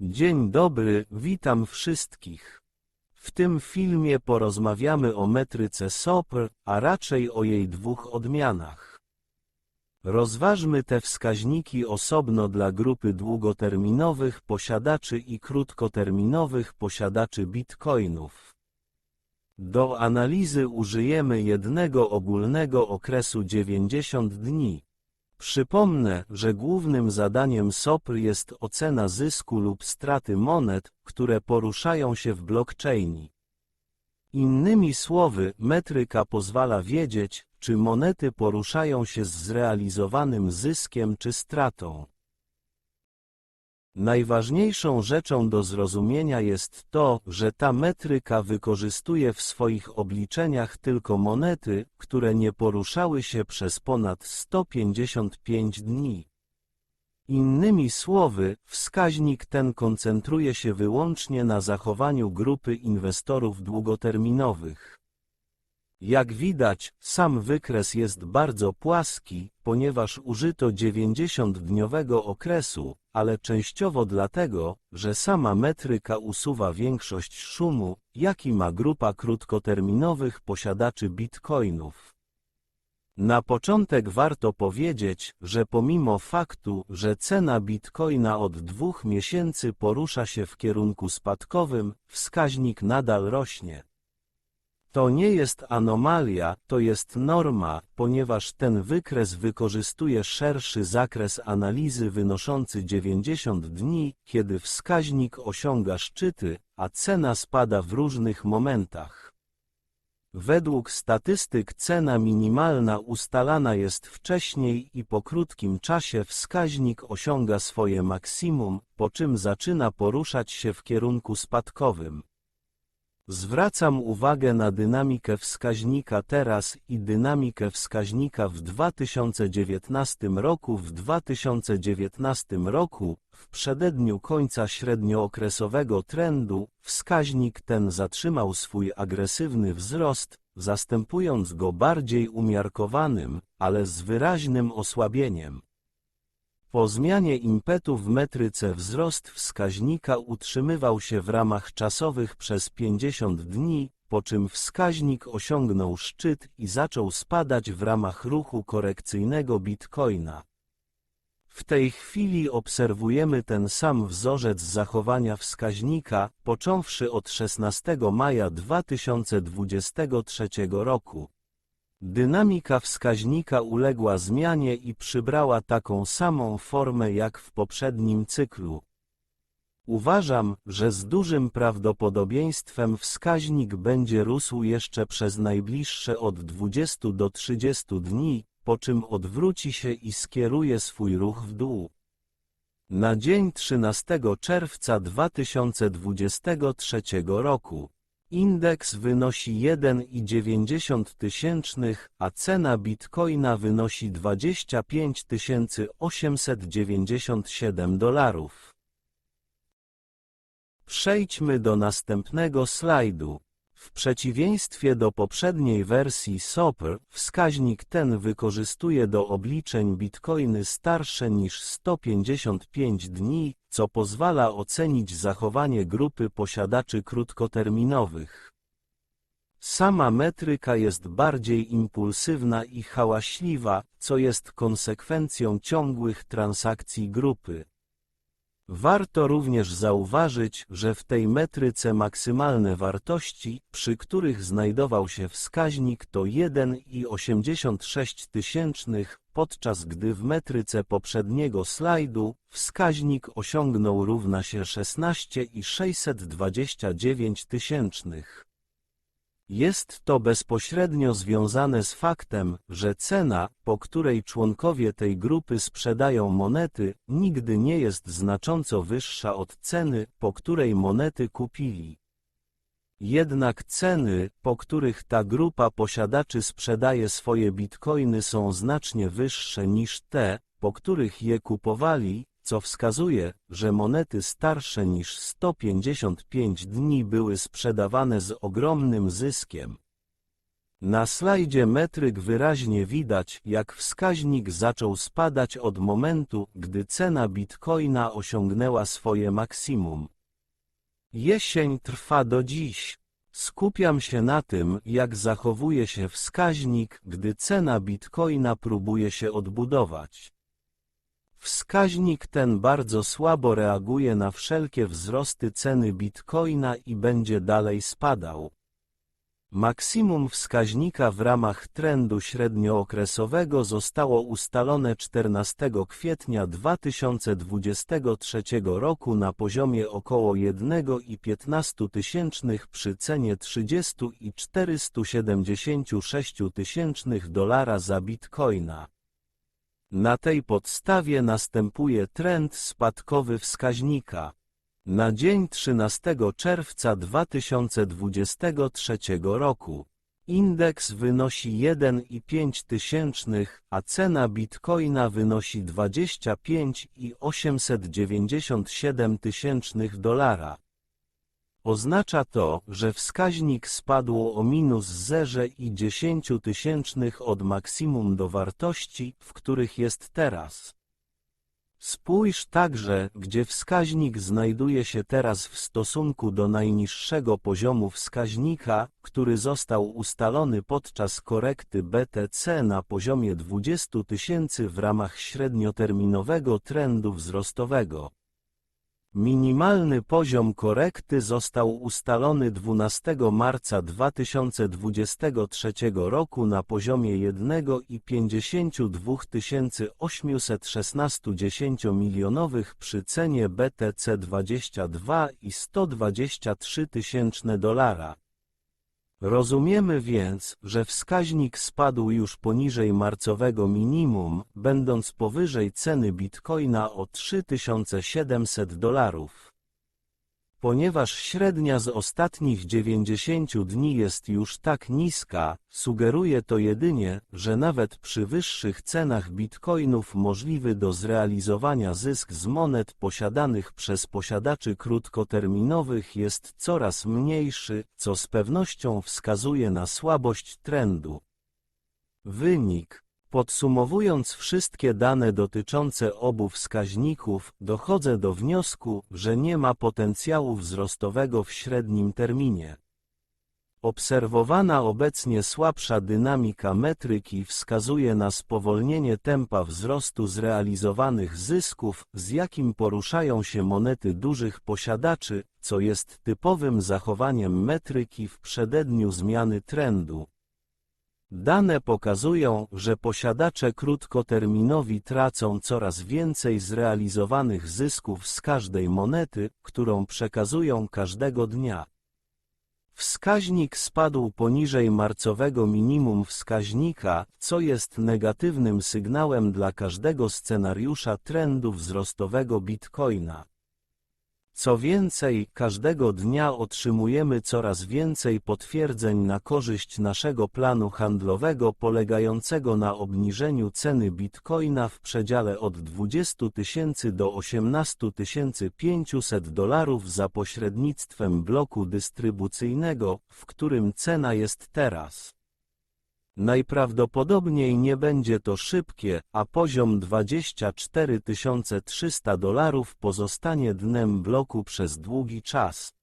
Dzień dobry, witam wszystkich. W tym filmie porozmawiamy o metryce SOPR, a raczej o jej dwóch odmianach. Rozważmy te wskaźniki osobno dla grupy długoterminowych posiadaczy i krótkoterminowych posiadaczy bitcoinów. Do analizy użyjemy jednego ogólnego okresu 90 dni. Przypomnę, że głównym zadaniem SOPR jest ocena zysku lub straty monet, które poruszają się w blockchainie. Innymi słowy, metryka pozwala wiedzieć, czy monety poruszają się z zrealizowanym zyskiem czy stratą. Najważniejszą rzeczą do zrozumienia jest to, że ta metryka wykorzystuje w swoich obliczeniach tylko monety, które nie poruszały się przez ponad 155 dni. Innymi słowy, wskaźnik ten koncentruje się wyłącznie na zachowaniu grupy inwestorów długoterminowych. Jak widać, sam wykres jest bardzo płaski, ponieważ użyto 90-dniowego okresu, ale częściowo dlatego, że sama metryka usuwa większość szumu, jaki ma grupa krótkoterminowych posiadaczy bitcoinów. Na początek warto powiedzieć, że pomimo faktu, że cena bitcoina od dwóch miesięcy porusza się w kierunku spadkowym, wskaźnik nadal rośnie. To nie jest anomalia, to jest norma, ponieważ ten wykres wykorzystuje szerszy zakres analizy wynoszący 90 dni, kiedy wskaźnik osiąga szczyty, a cena spada w różnych momentach. Według statystyk cena minimalna ustalana jest wcześniej i po krótkim czasie wskaźnik osiąga swoje maksimum, po czym zaczyna poruszać się w kierunku spadkowym. Zwracam uwagę na dynamikę wskaźnika teraz i dynamikę wskaźnika w 2019 roku. W 2019 roku, w przededniu końca średniookresowego trendu, wskaźnik ten zatrzymał swój agresywny wzrost, zastępując go bardziej umiarkowanym, ale z wyraźnym osłabieniem. Po zmianie impetu w metryce wzrost wskaźnika utrzymywał się w ramach czasowych przez 50 dni, po czym wskaźnik osiągnął szczyt i zaczął spadać w ramach ruchu korekcyjnego bitcoina. W tej chwili obserwujemy ten sam wzorzec zachowania wskaźnika, począwszy od 16 maja 2023 roku. Dynamika wskaźnika uległa zmianie i przybrała taką samą formę jak w poprzednim cyklu. Uważam, że z dużym prawdopodobieństwem wskaźnik będzie rósł jeszcze przez najbliższe od 20 do 30 dni, po czym odwróci się i skieruje swój ruch w dół. Na dzień 13 czerwca 2023 roku Indeks wynosi 1,90 tysięcznych, a cena bitcoina wynosi 25 897 dolarów. Przejdźmy do następnego slajdu. W przeciwieństwie do poprzedniej wersji SOPR, wskaźnik ten wykorzystuje do obliczeń bitcoiny starsze niż 155 dni, co pozwala ocenić zachowanie grupy posiadaczy krótkoterminowych. Sama metryka jest bardziej impulsywna i hałaśliwa, co jest konsekwencją ciągłych transakcji grupy. Warto również zauważyć, że w tej metryce maksymalne wartości, przy których znajdował się wskaźnik to 1,86 tysięcznych, podczas gdy w metryce poprzedniego slajdu wskaźnik osiągnął równa się 16,629 tysięcznych. Jest to bezpośrednio związane z faktem, że cena, po której członkowie tej grupy sprzedają monety, nigdy nie jest znacząco wyższa od ceny, po której monety kupili. Jednak ceny, po których ta grupa posiadaczy sprzedaje swoje bitcoiny są znacznie wyższe niż te, po których je kupowali, co wskazuje, że monety starsze niż 155 dni były sprzedawane z ogromnym zyskiem. Na slajdzie metryk wyraźnie widać, jak wskaźnik zaczął spadać od momentu, gdy cena bitcoina osiągnęła swoje maksimum. Jesień trwa do dziś. Skupiam się na tym, jak zachowuje się wskaźnik, gdy cena bitcoina próbuje się odbudować. Wskaźnik ten bardzo słabo reaguje na wszelkie wzrosty ceny bitcoina i będzie dalej spadał. Maksimum wskaźnika w ramach trendu średniookresowego zostało ustalone 14 kwietnia 2023 roku na poziomie około 1,15 tysięcznych przy cenie 30,476 tysięcznych dolara za bitcoina. Na tej podstawie następuje trend spadkowy wskaźnika. Na dzień 13 czerwca 2023 roku indeks wynosi 1,5 tysięcznych, a cena bitcoina wynosi 25,897 tysięcznych dolara. Oznacza to, że wskaźnik spadł o minus 0,10 tysięcznych od maksimum do wartości, w których jest teraz. Spójrz także, gdzie wskaźnik znajduje się teraz w stosunku do najniższego poziomu wskaźnika, który został ustalony podczas korekty BTC na poziomie 20 tysięcy w ramach średnioterminowego trendu wzrostowego. Minimalny poziom korekty został ustalony 12 marca 2023 roku na poziomie 1,52 816 milionowych przy cenie BTC 22 i 123 tysięczne dolara. Rozumiemy więc, że wskaźnik spadł już poniżej marcowego minimum, będąc powyżej ceny bitcoina o 3700 dolarów. Ponieważ średnia z ostatnich 90 dni jest już tak niska, sugeruje to jedynie, że nawet przy wyższych cenach bitcoinów możliwy do zrealizowania zysk z monet posiadanych przez posiadaczy krótkoterminowych jest coraz mniejszy, co z pewnością wskazuje na słabość trendu. Wynik Podsumowując wszystkie dane dotyczące obu wskaźników, dochodzę do wniosku, że nie ma potencjału wzrostowego w średnim terminie. Obserwowana obecnie słabsza dynamika metryki wskazuje na spowolnienie tempa wzrostu zrealizowanych zysków, z jakim poruszają się monety dużych posiadaczy, co jest typowym zachowaniem metryki w przededniu zmiany trendu. Dane pokazują, że posiadacze krótkoterminowi tracą coraz więcej zrealizowanych zysków z każdej monety, którą przekazują każdego dnia. Wskaźnik spadł poniżej marcowego minimum wskaźnika, co jest negatywnym sygnałem dla każdego scenariusza trendu wzrostowego Bitcoina. Co więcej, każdego dnia otrzymujemy coraz więcej potwierdzeń na korzyść naszego planu handlowego polegającego na obniżeniu ceny bitcoina w przedziale od 20 tysięcy do 18 500 dolarów za pośrednictwem bloku dystrybucyjnego, w którym cena jest teraz. Najprawdopodobniej nie będzie to szybkie, a poziom 24 300 dolarów pozostanie dnem bloku przez długi czas.